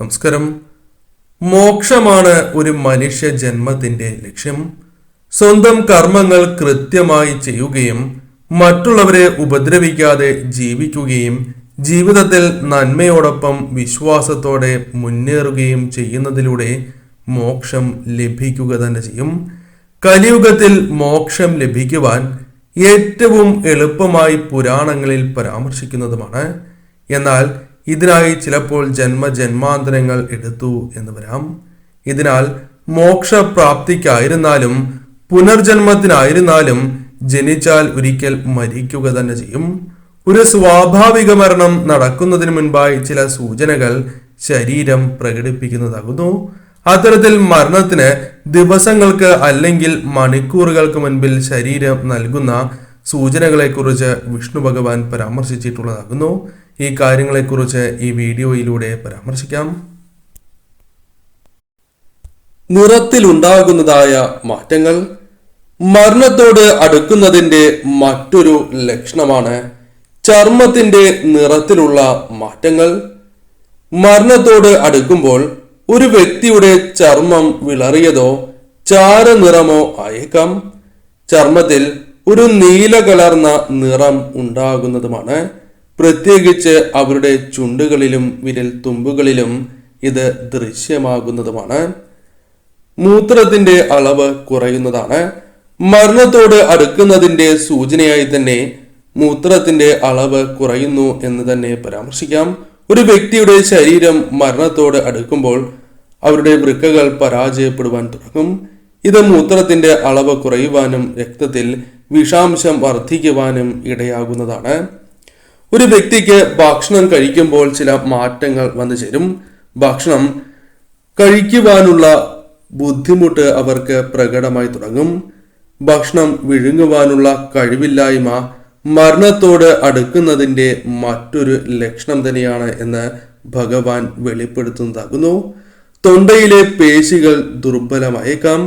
നമസ്കാരം. മോക്ഷമാണ് ഒരു മനുഷ്യ ജന്മത്തിന്റെ ലക്ഷ്യം. സ്വന്തം കർമ്മങ്ങൾ കൃത്യമായി ചെയ്യുകയും മറ്റുള്ളവരെ ഉപദ്രവിക്കാതെ ജീവിക്കുകയും ജീവിതത്തിൽ നന്മയോടൊപ്പം വിശ്വാസത്തോടെ മുന്നേറുകയും ചെയ്യുന്നതിലൂടെ മോക്ഷം ലഭിക്കുക തന്നെ ചെയ്യും. കലിയുഗത്തിൽ മോക്ഷം ലഭിക്കുവാൻ ഏറ്റവും എളുപ്പമായി പുരാണങ്ങളിൽ പരാമർശിക്കുന്നതുമാണ്. എന്നാൽ ഇതിനായി ചിലപ്പോൾ ജന്മജന്മാന്തരങ്ങൾ എടുത്തു എന്ന് വരാം. ഇതിനാൽ മോക്ഷപ്രാപ്തിക്കായിരുന്നാലും പുനർജന്മത്തിനായിരുന്നാലും ജനിച്ചാൽ ഒരിക്കൽ മരിക്കുക തന്നെ ചെയ്യും. ഒരു സ്വാഭാവിക മരണം നടക്കുന്നതിന് മുൻപായി ചില സൂചനകൾ ശരീരം പ്രകടിപ്പിക്കുന്നതാകുന്നു. അത്തരത്തിൽ മരണത്തിന് ദിവസങ്ങൾക്ക് അല്ലെങ്കിൽ മണിക്കൂറുകൾക്ക് മുൻപിൽ ശരീരം നൽകുന്ന സൂചനകളെക്കുറിച്ച് വിഷ്ണു ഭഗവാൻ പരാമർശിച്ചിട്ടുള്ളതാകുന്നു. ഈ കാര്യങ്ങളെക്കുറിച്ച് ഈ വീഡിയോയിലൂടെ പരാമർശിക്കാം. നിറത്തിലുണ്ടാകുന്നതായ മാറ്റങ്ങൾ മരണത്തോട് അടുക്കുന്നതിന്റെ മറ്റൊരു ലക്ഷണമാണ് ചർമ്മത്തിന്റെ നിറത്തിലുള്ള മാറ്റങ്ങൾ. മരണത്തോട് അടുക്കുമ്പോൾ ഒരു വ്യക്തിയുടെ ചർമ്മം വിളറിയതോ ചാരനിറമോ ആയേക്കാം. ചർമ്മത്തിൽ ഒരു നീല കലർന്ന നിറം ഉണ്ടാകുന്നതുമാണ് പ്രത്യേകിച്ച് അവരുടെ ചുണ്ടുകളിലും വിരൽ തുമ്പുകളിലും ഇത് ദൃശ്യമാകുന്നതുമാണ്. മൂത്രത്തിന്റെ അളവ് കുറയുന്നതാണ്. മരണത്തോട് അടുക്കുന്നതിന്റെ സൂചനയായി തന്നെ മൂത്രത്തിന്റെ അളവ് കുറയുന്നു എന്ന് തന്നെ പരാമർശിക്കാം. ഒരു വ്യക്തിയുടെ ശരീരം മരണത്തോട് അടുക്കുമ്പോൾ അവരുടെ വൃക്കകൾ പരാജയപ്പെടുവാൻ തുടങ്ങും. ഇത് മൂത്രത്തിന്റെ അളവ് കുറയുവാനും രക്തത്തിൽ വിഷാംശം വർദ്ധിക്കുവാനും ഇടയാകുന്നതാണ്. ഒരു വ്യക്തിക്ക് ഭക്ഷണം കഴിക്കുമ്പോൾ ചില മാറ്റങ്ങൾ വന്നു ചേരും. ഭക്ഷണം കഴിക്കുവാനുള്ള ബുദ്ധിമുട്ട് അവർക്ക് പ്രകടമായി തുടങ്ങും. ഭക്ഷണം വിഴുങ്ങുവാനുള്ള കഴിവില്ലായ്മ മരണത്തോട് അടുക്കുന്നതിന്റെ മറ്റൊരു ലക്ഷണം തന്നെയാണ് എന്ന് ഭഗവാൻ വെളിപ്പെടുത്തുന്നതാകുന്നു. തൊണ്ടയിലെ പേശികൾ ദുർബലമായേക്കാം.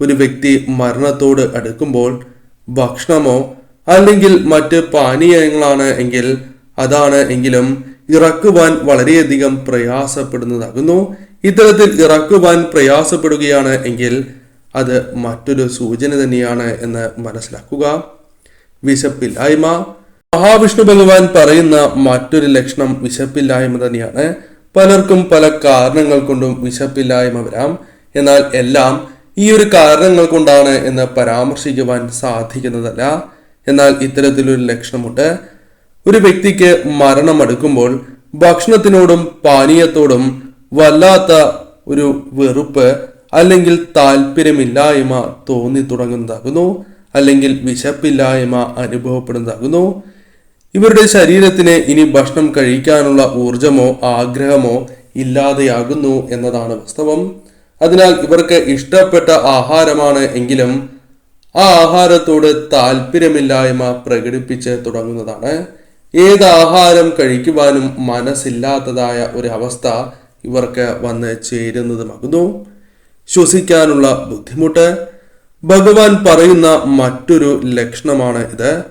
ഒരു വ്യക്തി മരണത്തോട് അടുക്കുമ്പോൾ ഭക്ഷണമോ അല്ലെങ്കിൽ മറ്റ് പാനീയങ്ങളാണ് എങ്കിൽ അതാണ് എങ്കിലും ഇറക്കുവാൻ വളരെയധികം പ്രയാസപ്പെടുന്നതാകുന്നു. ഇത്തരത്തിൽ ഇറക്കുവാൻ പ്രയാസപ്പെടുകയാണ് എങ്കിൽ അത് മറ്റൊരു സൂചന തന്നെയാണ് എന്ന് മനസ്സിലാക്കുക. വിശപ്പില്ലായ്മ. മഹാവിഷ്ണു ഭഗവാൻ പറയുന്ന മറ്റൊരു ലക്ഷണം വിശപ്പില്ലായ്മ തന്നെയാണ്. പലർക്കും പല കാരണങ്ങൾ കൊണ്ടും വിശപ്പില്ലായ്മ വരാം. എന്നാൽ എല്ലാം ഈ ഒരു കാരണങ്ങൾ കൊണ്ടാണ് എന്ന് പരാമർശിക്കുവാൻ സാധിക്കുന്നതല്ല. എന്നാൽ ഇത്തരത്തിലൊരു ലക്ഷണമുണ്ട്. ഒരു വ്യക്തിക്ക് മരണമടുക്കുമ്പോൾ ഭക്ഷണത്തിനോടും പാനീയത്തോടും വല്ലാത്ത ഒരു വെറുപ്പ് അല്ലെങ്കിൽ താല്പര്യമില്ലായ്മ തോന്നി തുടങ്ങുന്നതാകുന്നു അല്ലെങ്കിൽ വിശപ്പില്ലായ്മ അനുഭവപ്പെടുന്നതാകുന്നു. ഇവരുടെ ശരീരത്തിന് ഇനി ഭക്ഷണം കഴിക്കാനുള്ള ഊർജമോ ആഗ്രഹമോ ഇല്ലാതെയാകുന്നു എന്നതാണ് വാസ്തവം. അതിനാൽ ഇവർക്ക് ഇഷ്ടപ്പെട്ട ആഹാരമാണ് എങ്കിലും ആ ആഹാരത്തോട് താല്പര്യമില്ലായ്മ പ്രകടിപ്പിച്ച് തുടങ്ങുന്നതാണ്. ഏത് ആഹാരം കഴിക്കുവാനും മനസ്സില്ലാത്തതായ ഒരു അവസ്ഥ ഇവർക്ക് വന്ന് ചേരുന്നതുമാകുന്നു. ശ്വസിക്കാനുള്ള ബുദ്ധിമുട്ട് ഭഗവാൻ പറയുന്ന മറ്റൊരു ലക്ഷണമാണ് ഇത്.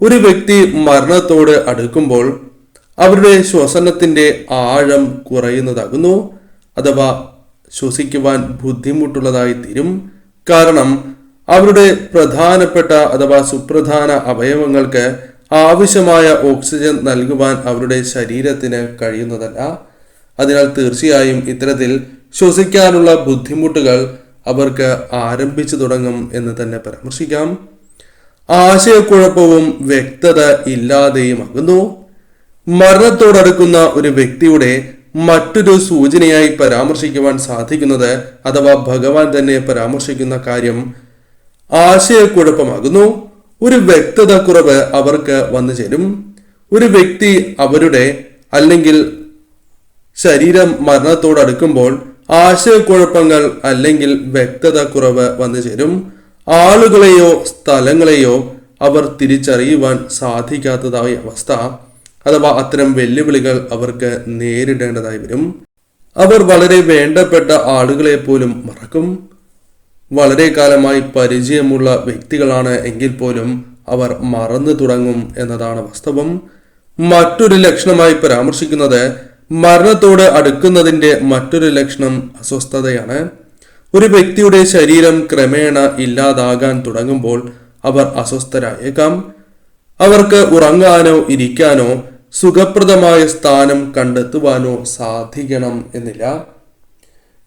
ഒരു വ്യക്തി മരണത്തോട് അടുക്കുമ്പോൾ അവരുടെ ശ്വസനത്തിന്റെ ആഴം കുറയുന്നതാകുന്നു അഥവാ ശ്വസിക്കുവാൻ ബുദ്ധിമുട്ടുള്ളതായി തീരും. കാരണം അവരുടെ പ്രധാനപ്പെട്ട അഥവാ സുപ്രധാന അവയവങ്ങൾക്ക് ആവശ്യമായ ഓക്സിജൻ നൽകുവാൻ അവരുടെ ശരീരത്തിന് കഴിയുന്നതല്ല. അതിനാൽ തീർച്ചയായും ഇത്തരത്തിൽ ശ്വസിക്കാനുള്ള ബുദ്ധിമുട്ടുകൾ അവർക്ക് ആരംഭിച്ചു തുടങ്ങും എന്ന് തന്നെ പരാമർശിക്കാം. ആശയക്കുഴപ്പവും വ്യക്തത ഇല്ലാതെയുമാകുന്നു മരണത്തോടടുക്കുന്ന ഒരു വ്യക്തിയുടെ മറ്റൊരു സൂചനയായി പരാമർശിക്കുവാൻ സാധിക്കുന്നത് അഥവാ ഭഗവാൻ തന്നെ പരാമർശിക്കുന്ന കാര്യം ആശയക്കുഴപ്പമാകുന്നു. ഒരു വ്യക്തത കുറവ് അവർക്ക് വന്നു ചേരും. ഒരു വ്യക്തി അവരുടെ അല്ലെങ്കിൽ ശരീരം മരണത്തോടടുക്കുമ്പോൾ ആശയക്കുഴപ്പങ്ങൾ അല്ലെങ്കിൽ വ്യക്തത കുറവ് വന്നു ചേരും. ആളുകളെയോ സ്ഥലങ്ങളെയോ അവർ തിരിച്ചറിയുവാൻ സാധിക്കാത്തതായ അവസ്ഥ അഥവാ അത്തരം വെല്ലുവിളികൾ അവർക്ക് നേരിടേണ്ടതായി വരും. അവർ വളരെ വേണ്ടപ്പെട്ട ആളുകളെ പോലും മറക്കും. വളരെ കാലമായി പരിചയമുള്ള വ്യക്തികളാണ് എങ്കിൽ പോലും അവർ മറന്നു തുടങ്ങും എന്നതാണ് വാസ്തവം. മറ്റൊരു ലക്ഷണമായി പരാമർശിക്കുന്നത് മരണത്തോട് അടുക്കുന്നതിന്റെ മറ്റൊരു ലക്ഷണം അസ്വസ്ഥതയാണ്. ഒരു വ്യക്തിയുടെ ശരീരം ക്രമേണ ഇല്ലാതാകാൻ തുടങ്ങുമ്പോൾ അവർ അസ്വസ്ഥരായേക്കാം. അവർക്ക് ഉറങ്ങാനോ ഇരിക്കാനോ സുഖപ്രദമായ സ്ഥാനം കണ്ടെത്തുവാനോ സാധിക്കണം എന്നില്ല.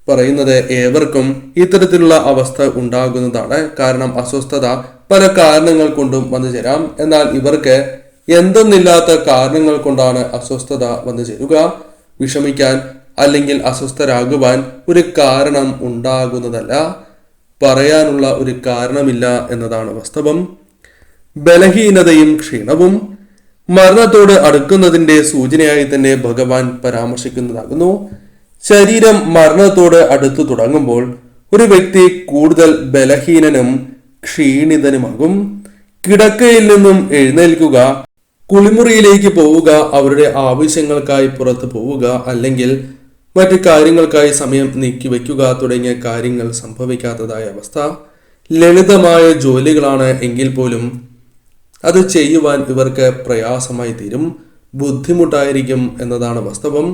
പറയുന്നത് ഏവർക്കും ഇത്തരത്തിലുള്ള അവസ്ഥ ഉണ്ടാകുന്നതാണ്. കാരണം അസ്വസ്ഥത പല കാരണങ്ങൾ കൊണ്ടും വന്നു ചേരാം. എന്നാൽ ഇവർക്ക് എന്തെന്നില്ലാത്ത കാരണങ്ങൾ കൊണ്ടാണ് അസ്വസ്ഥത വന്നു ചേരുക. വിഷമിക്കാൻ അല്ലെങ്കിൽ അസ്വസ്ഥരാകുവാൻ ഒരു കാരണം ഉണ്ടാകുന്നതല്ല. പറയാനുള്ള ഒരു കാരണമില്ല എന്നതാണ് വാസ്തവം. ബലഹീനതയും ക്ഷീണവും മരണത്തോട് അടുക്കുന്നതിന്റെ സൂചനയായി തന്നെ ഭഗവാൻ പരാമർശിക്കുന്നതാകുന്നു. ശരീരം മരണത്തോട് അടുത്തു തുടങ്ങുമ്പോൾ ഒരു വ്യക്തി കൂടുതൽ ബലഹീനനും ക്ഷീണിതനുമാകും. കിടക്കയിൽ നിന്നും എഴുന്നേൽക്കുക കുളിമുറിയിലേക്ക് പോവുക അവരുടെ ആവശ്യങ്ങൾക്കായി പുറത്തു പോവുക അല്ലെങ്കിൽ മറ്റു കാര്യങ്ങൾക്കായി സമയം നീക്കി വയ്ക്കുക തുടങ്ങിയ കാര്യങ്ങൾ സംഭവിക്കാത്തതായ അവസ്ഥ. ലളിതമായ ജോലികളാണ് എങ്കിൽ പോലും അത് ചെയ്യുവാൻ ഇവർക്ക് പ്രയാസമായി തീരും. ബുദ്ധിമുട്ടായിരിക്കും എന്നതാണ് വാസ്തവം.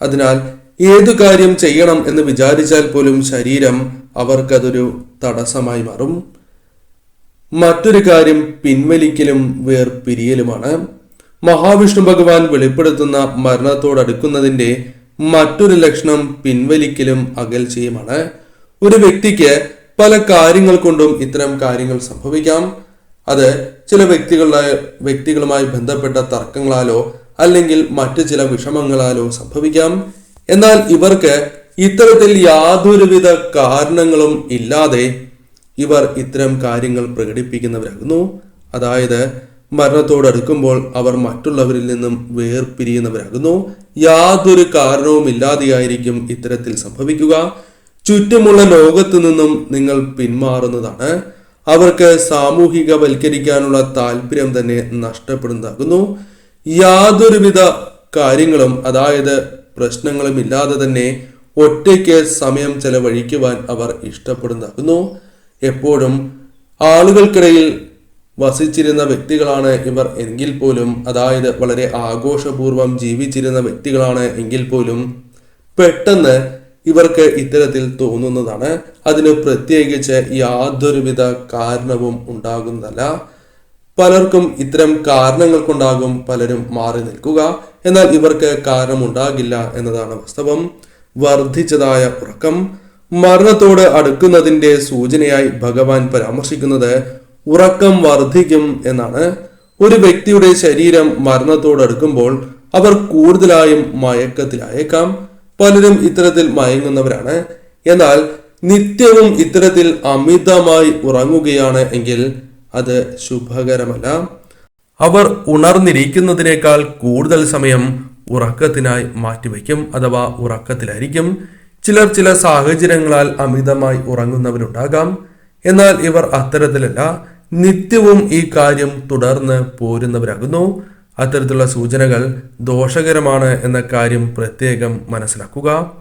അതിനാൽ ഏതു കാര്യം ചെയ്യണം എന്ന് വിചാരിച്ചാൽ പോലും ശരീരം അവർക്കതൊരു തടസ്സമായി മാറും. മറ്റൊരു കാര്യം പിൻവലിക്കലും വേർപിരിയലുമാണ്. മഹാവിഷ്ണു ഭഗവാൻ വെളിപ്പെടുത്തുന്ന മരണത്തോടടുക്കുന്നതിന്റെ മറ്റൊരു ലക്ഷണം പിൻവലിക്കലും അകൽച്ചയുമാണ്. ഒരു വ്യക്തിക്ക് പല കാര്യങ്ങൾ കൊണ്ടും ഇത്തരം കാര്യങ്ങൾ സംഭവിക്കാം. അത് ചില വ്യക്തികളുടെ വ്യക്തികളുമായി ബന്ധപ്പെട്ട തർക്കങ്ങളാലോ അല്ലെങ്കിൽ മറ്റു ചില വിഷമങ്ങളാലോ സംഭവിക്കാം. എന്നാൽ ഇവർക്ക് ഇത്തരത്തിൽ യാതൊരുവിധ കാരണങ്ങളും ഇല്ലാതെ ഇവർ ഇത്തരം കാര്യങ്ങൾ പ്രകടിപ്പിക്കുന്നവരാകുന്നു. അതായത് മരണത്തോടടുക്കുമ്പോൾ അവർ മറ്റുള്ളവരിൽ നിന്നും വേർപിരിയുന്നവരാകുന്നു. യാതൊരു കാരണവും ഇല്ലാതെയായിരിക്കും ഇത്തരത്തിൽ സംഭവിക്കുക. ചുറ്റുമുള്ള ലോകത്തു നിന്നും നിങ്ങൾ പിന്മാറുന്നതാണ്. അവർക്ക് സാമൂഹികവൽക്കരിക്കാനുള്ള താല്പര്യം തന്നെ നഷ്ടപ്പെടുന്നതാകുന്നു. യാതൊരുവിധ കാര്യങ്ങളും അതായത് പ്രശ്നങ്ങളും ഇല്ലാതെ തന്നെ ഒറ്റയ്ക്ക് സമയം ചെലവഴിക്കുവാൻ അവർ ഇഷ്ടപ്പെടുന്നു. എപ്പോഴും ആളുകൾക്കിടയിൽ വസിച്ചിരുന്ന വ്യക്തികളാണ് ഇവർ എങ്കിൽ പോലും അതായത് വളരെ ആഘോഷപൂർവം ജീവിച്ചിരുന്ന വ്യക്തികളാണ് എങ്കിൽ പോലും പെട്ടെന്ന് ഇവർക്ക് ഇത്തരത്തിൽ തോന്നുന്നതാണ്. അതിന് പ്രത്യേകിച്ച് യാതൊരുവിധ കാരണവും ഉണ്ടാകുന്നതല്ല. പലർക്കും ഇത്തരം കാരണങ്ങൾ കൊണ്ടാകും പലരും മാറി നിൽക്കുക. എന്നാൽ ഇവർക്ക് കാരണമുണ്ടാകില്ല എന്നതാണ് വാസ്തവം. വർദ്ധിച്ചതായ ഉറക്കം മരണത്തോട് അടുക്കുന്നതിന്റെ സൂചനയായി ഭഗവാൻ പരാമർശിക്കുന്നത് ഉറക്കം വർദ്ധിക്കും എന്നാണ്. ഒരു വ്യക്തിയുടെ ശരീരം മരണത്തോട് അടുക്കുമ്പോൾ അവർ കൂടുതലായും മയക്കത്തിലായേക്കാം. പലരും ഇത്തരത്തിൽ മയങ്ങുന്നവരാണ്. എന്നാൽ നിത്യവും ഇത്തരത്തിൽ അമിതമായി ഉറങ്ങുകയാണ് എങ്കിൽ അത് ശുഭകരമല്ല. അവർ ഉണർന്നിരിക്കുന്നതിനേക്കാൾ കൂടുതൽ സമയം ഉറക്കത്തിനായി മാറ്റിവെക്കും അഥവാ ഉറക്കത്തിലായിരിക്കും. ചിലർ ചില സാഹചര്യങ്ങളാൽ അമിതമായി ഉറങ്ങുന്നവരുണ്ടാകാം. എന്നാൽ ഇവർ അത്തരത്തിലല്ല നിത്യവും ഈ കാര്യം തുടർന്ന് പോരുന്നവരാകുന്നു. അത്തരത്തിലുള്ള സൂചനകൾ ദോഷകരമാണ് എന്ന കാര്യം പ്രത്യേകം മനസ്സിലാക്കുക.